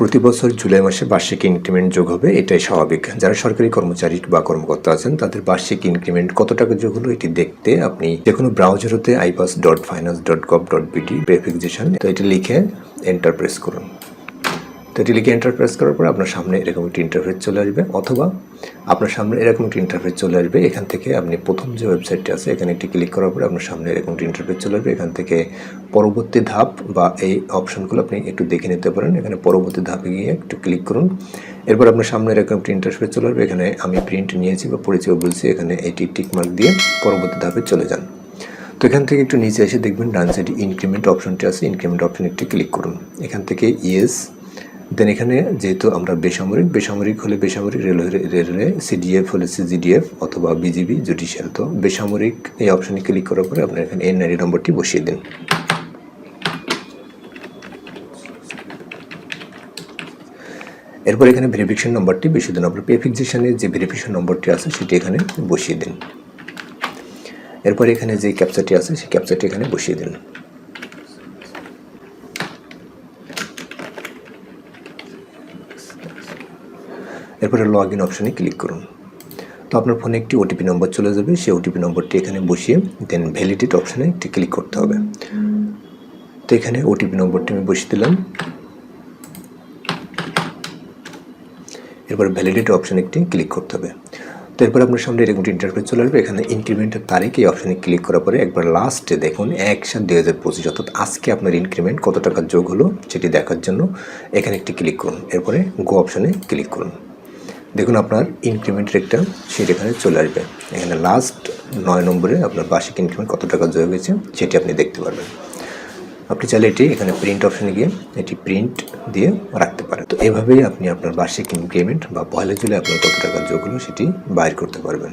প্রতি বছর জুলাই মাসে বার্ষিক ইনক্রিমেন্ট যোগ হবে, এটাই স্বাভাবিক। যারা সরকারি কর্মচারী বা কর্মকর্তা আছেন, তাদের বার্ষিক ইনক্রিমেন্ট কত টাকা যোগ হলো, এটি দেখতে আপনি যে কোনো ব্রাউজার হতে iBAS dot finance dot gov dot BD verification তো এটি লিখে এন্টার প্রেস করুন। তো এটি লিখে এন্টার প্রেস করার পর আপনার সামনে এরকম একটি ইন্টারফেস চলে আসবে, অথবা আপনার সামনে এরকম একটি ইন্টারফেস চলে আসবে, এখান থেকে আপনি প্রথম যে ওয়েবসাইটটি আছে, এখানে একটি ক্লিক করার পরে আপনার সামনে এরকম একটি ইন্টারফেস চলে আসবে, এখান থেকে পরবর্তী ধাপ বা এই অপশনগুলো আপনি একটু দেখে নিতে পারেন, এখানে পরবর্তী ধাপে গিয়ে একটু ক্লিক করুন। এরপর আপনার সামনে এরকম একটি ইন্টারফেস চলে আসবে, এখানে আমি প্রিন্ট নিয়েছি বা পরিচয় বলছি, এখানে এটি টিকমার্ক দিয়ে পরবর্তী ধাপে চলে যান। তো এখান থেকে একটু নিচে এসে দেখবেন ডান ইনক্রিমেন্ট অপশনটি আছে ইনক্রিমেন্ট অপশন একটি ক্লিক করুন। এখান থেকে ইয়েস দেন এখানে যেহেতু আমরা বেসামরিক বেসামরিক হলে বেসামরিক রেলওয়ে রেলওয়ে সিডিএফ হলে সিজিডিএফ অথবা বিজিবি জুডিশিয়াল তো বেসামরিক এই অপশানে ক্লিক করার পরে আপনার এখানে এনআইডি নম্বরটি বসিয়ে দিন। এরপর এখানে ভেরিফিকেশন নম্বরটি বসিয়ে দিন। আপনার পে ফিক্সেশনের যে ভেরিফিকেশন নম্বরটি আছে, সেটি এখানে বসিয়ে দিন। এরপর এখানে যে ক্যাপচারটি আছে, সেই ক্যাপচারটি এখানে বসিয়ে দিন। এরপরে লগ ইন অপশানে ক্লিক করুন। তো আপনার ফোনে একটি ওটিপি নম্বর চলে যাবে। সেই ওটিপি নম্বরটি এখানে বসিয়ে দেন ভ্যালিডেট অপশানে একটি ক্লিক করতে হবে। তো এখানে ওটিপি নম্বরটি আমি বসিয়ে দিলাম। এরপর ভ্যালিডেট অপশনে একটি ক্লিক করতে হবে। তো এরপর আপনার সামনে এরকম একটি ইন্টারফেস চলে আসবে। এখানে ইনক্রিমেন্টের তারিখ এই অপশনে ক্লিক করার পরে একবার লাস্টে দেখুন এক সাত দুই হাজার পঁচিশ। অর্থাৎ আজকে আপনার ইনক্রিমেন্ট কত টাকার যোগ হলো সেটি দেখার জন্য এখানে একটি ক্লিক করুন। এরপরে গো অপশানে ক্লিক করুন। দেখুন আপনার ইনক্রিমেন্ট একটা সেট এখানে চলে আসবে। এখানে লাস্ট নয় নম্বরে আপনার বার্ষিক ইনক্রিমেন্ট কত টাকা যোগ হয়েছে, সেটি আপনি দেখতে পারবেন। আপনি চাইলে এটি এখানে প্রিন্ট অপশানে গিয়ে এটি প্রিন্ট দিয়ে রাখতে পারেন। তো এভাবেই আপনি আপনার বার্ষিক ইনক্রিমেন্ট বা পয়লা জুলাই আপনার কত টাকা যোগ হলো, সেটি বাইর করতে পারবেন।